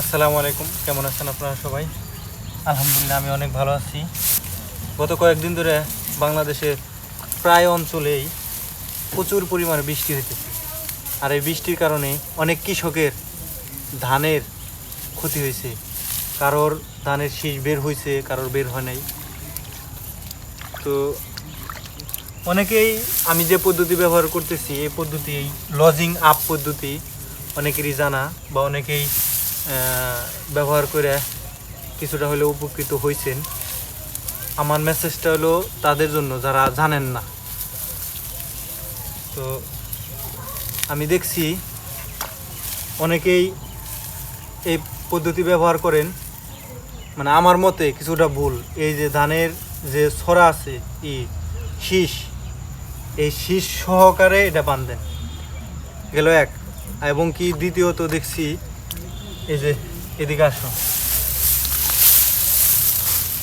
আসসালামু আলাইকুম। কেমন আছেন আপনারা সবাই? আলহামদুলিল্লাহ, আমি অনেক ভালো আছি। গত কয়েকদিন ধরে বাংলাদেশের প্রায় অঞ্চলেই প্রচুর পরিমাণে বৃষ্টি হইতেছে। আর এই বৃষ্টির কারণে অনেক কৃষকের ধানের ক্ষতি হয়েছে কারোর ধানের শীষ বের হয়েছে কারোর বের হয় নাই। তো অনেকেই আমি যে পদ্ধতি ব্যবহার করতেছি, এই পদ্ধতি লজিং আপ পদ্ধতি, অনেকেরই জানা বা অনেকেই ব্যবহার করে কিছুটা হলে উপকৃত হয়েছেন আমার মেসেজটা হলো তাদের জন্য, যারা জানেন না। তো আমি দেখছি অনেকেই এই পদ্ধতি ব্যবহার করেন। মানে আমার মতে কিছুটা ভুল। এই যে ধানের যে ছড়া আছে, ই, শীষ, এই শীষ সহকারে এটা বাঁধেন। গেল এক। এবং কি দ্বিতীয়ত দেখছি এই যে এদিকে আসো।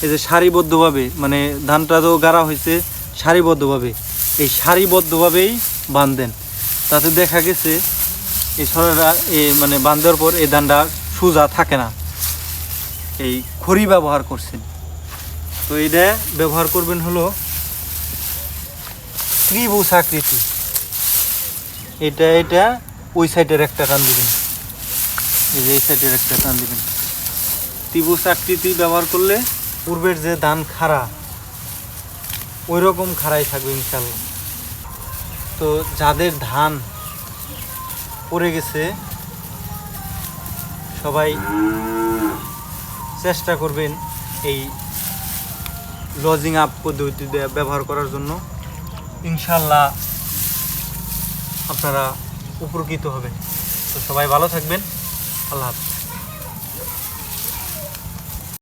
এই যে সারিবদ্ধভাবে মানে ধানটা তো গাড়া হয়েছে, সারিবদ্ধভাবে। এই সারিবদ্ধভাবেই বাঁধেন। তাতে দেখা গেছে, এই সরারা এ মানে বাঁধার পর এই ধানটা সোজা থাকে না। এই খড়ি ব্যবহার করছেন। তো এটা ব্যবহার করবেন হলো ত্রিভুজ আকৃতি। এটা এটা ওই সাইডের একটা টান এই যে এই সাইডের একটা টান দিবেন। ত্রিভুজ আকৃতি ব্যবহার করলে পূর্বের যে ধান খাড়া ওই রকম খাড়াই থাকবে ইনশাল্লাহ। তো যাদের ধান পড়ে গেছে, সবাই চেষ্টা করবেন এই লজিং আপ পদ্ধতি ব্যবহার করার জন্য। ইনশাল্লাহ আপনারা উপকৃত হবেন। তো সবাই ভালো থাকবেন। আল্লাহ হাফিজ